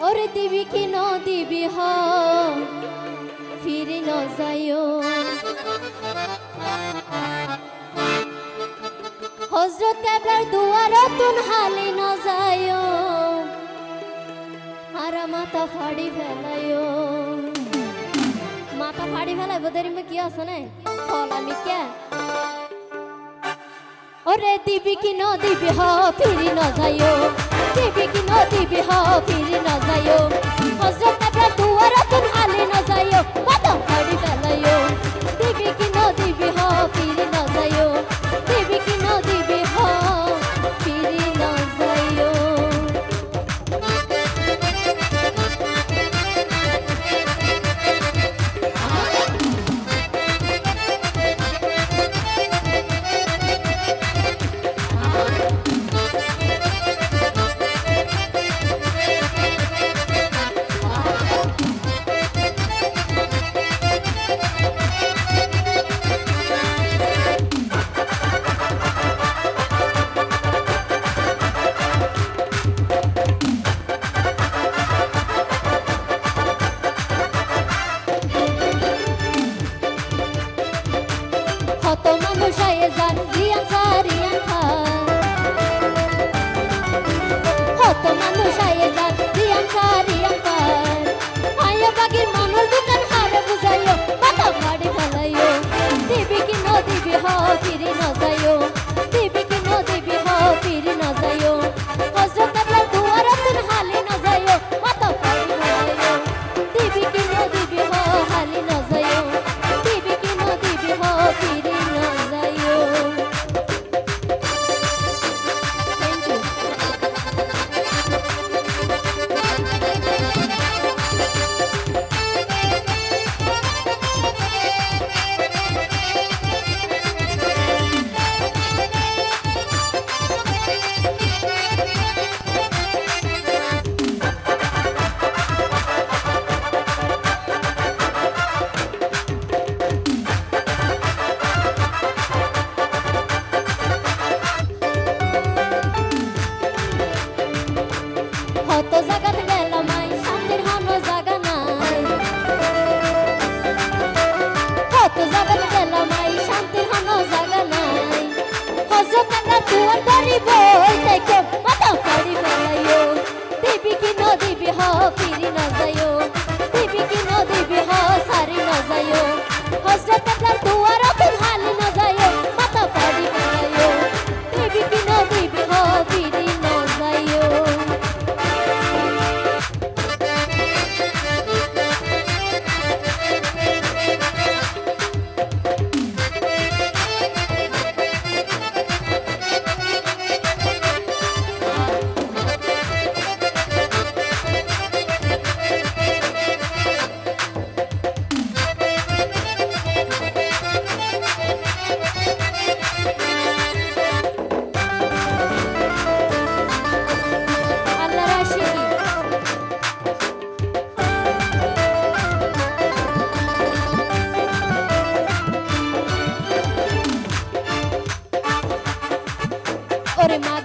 ওরে দিবি কি ন দিবি হ ফিরে ন যাইও হজরত কেবলার দুয়ার তুন হালি ন যাইও আর মাথা ফাড়ি ফেলাইও মাথা ফাড়ি ফেলাইব দেরিমে কি আছে না? ফল আমি কে? ওরে দিবি কি ন দিবি হ, ফিরি ন যাইও। দিবি কি ন দিবি হ, ফিরি ন যাইও। হজরত দুয়ারাতুল আলী ন যাইও। Happy I'm Mari.